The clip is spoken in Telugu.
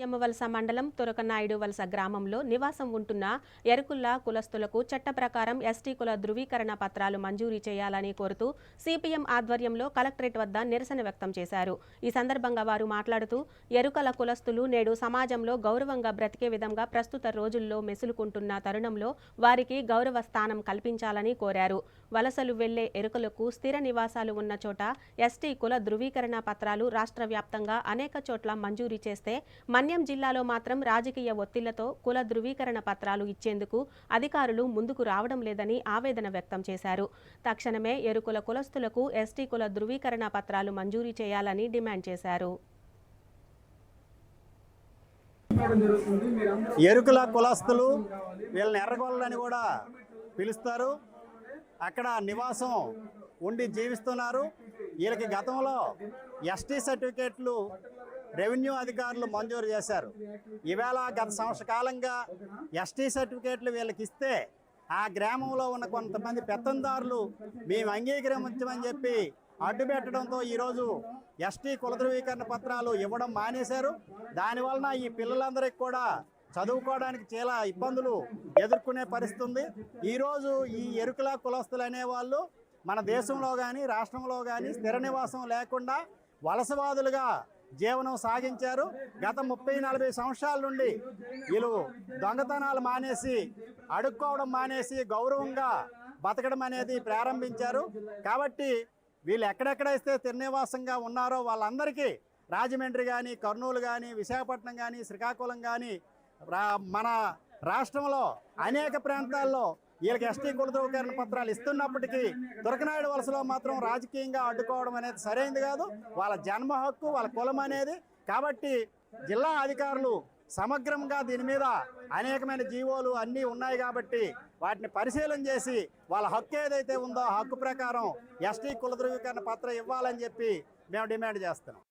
యమ్మవలస మండలం తురకనాయుడు వలస గ్రామంలో నివాసం ఉంటున్న ఎరుకుల్లా కులస్తులకు చట్ట ప్రకారం ఎస్టీ కుల ధృవీకరణ పత్రాలు మంజూరు చేయాలని కోరుతూ సిపిఎం ఆధ్వర్యంలో కలెక్టరేట్ వద్ద నిరసన వ్యక్తం చేశారు. ఈ సందర్భంగా వారు మాట్లాడుతూ ఎరుకల కులస్తులు నేడు సమాజంలో గౌరవంగా బ్రతికే విధంగా ప్రస్తుత రోజుల్లో మెసులుకుంటున్న తరుణంలో వారికి గౌరవ స్థానం కల్పించాలని కోరారు. వలసలు వెళ్ళే ఎరుకలకు స్థిర నివాసాలు ఉన్న చోట ఎస్టీ కుల ధృవీకరణ పత్రాలు రాష్ట్ర వ్యాప్తంగా అనేక చోట్ల మంజూరు చేస్తే మన్యం జిల్లాలో మాత్రం రాజకీయ ఒత్తిళ్ళతో కుల ధృవీకరణ పత్రాలు ఇచ్చేందుకు అధికారులు ముందుకు రావడం లేదని ఆవేదన వ్యక్తం చేశారు. తక్షణమే ఎరుకుల కులస్తులకు ఎస్టీ కుల ధృవీకరణ పత్రాలు మంజూరీ చేయాలని డిమాండ్ చేశారు. ఎరుకుల కులస్తులు వీళ్ళని ఎర్రగొల్లని కూడా పిలుస్తారు. అక్కడ నివాసం ఉండి జీవిస్తున్నారు. వీళ్ళకి గతంలో ఎస్టీ సర్టిఫికేట్లు రెవెన్యూ అధికారులు మంజూరు చేశారు. ఈవేళ గత సంవత్సర కాలంగా ఎస్టీ సర్టిఫికేట్లు వీళ్ళకి ఇస్తే ఆ గ్రామంలో ఉన్న కొంతమంది పెత్తందారులు మేము అంగీకరించమని చెప్పి అడ్డు పెట్టడంతో ఈరోజు ఎస్టీ కుల ధృవీకరణ పత్రాలు ఇవ్వడం మానేశారు. దానివలన ఈ పిల్లలందరికీ కూడా చదువుకోవడానికి చాలా ఇబ్బందులు ఎదుర్కొనే పరిస్థితి ఉంది ఈరోజు ఈ ఎరుకుల కులస్తులు అనేవాళ్ళు మన దేశంలో కానీ రాష్ట్రంలో కానీ స్థిర నివాసం లేకుండా వలసవాదులుగా జీవనం సాగించారు. గత ముప్పై నలభై సంవత్సరాల నుండి వీళ్ళు దొంగతనాలు మానేసి అడుక్కోవడం మానేసి గౌరవంగా బతకడం అనేది ప్రారంభించారు. కాబట్టి వీళ్ళు ఎక్కడెక్కడైతే తిరునివాసంగా ఉన్నారో వాళ్ళందరికీ రాజమండ్రి కానీ కర్నూలు కానీ విశాఖపట్నం కానీ శ్రీకాకుళం కానీ రా- మన రాష్ట్రంలో అనేక ప్రాంతాల్లో వీళ్ళకి ఎస్టీ కులధృవీకరణ పత్రాలు ఇస్తున్నప్పటికీ దురకనాయుడు వలసలో మాత్రం రాజకీయంగా అడ్డుకోవడం అనేది సరైనది కాదు. వాళ్ళ జన్మ హక్కు వాళ్ళ కులం అనేది. కాబట్టి జిల్లా అధికారులు సమగ్రంగా దీని మీద అనేకమైన జీవోలు అన్నీ ఉన్నాయి కాబట్టి వాటిని పరిశీలన చేసి వాళ్ళ హక్కు ఏదైతే ఉందో హక్కు ప్రకారం ఎస్టీ కుల ధృవీకరణ పత్రం ఇవ్వాలని చెప్పి మేము డిమాండ్ చేస్తున్నాం.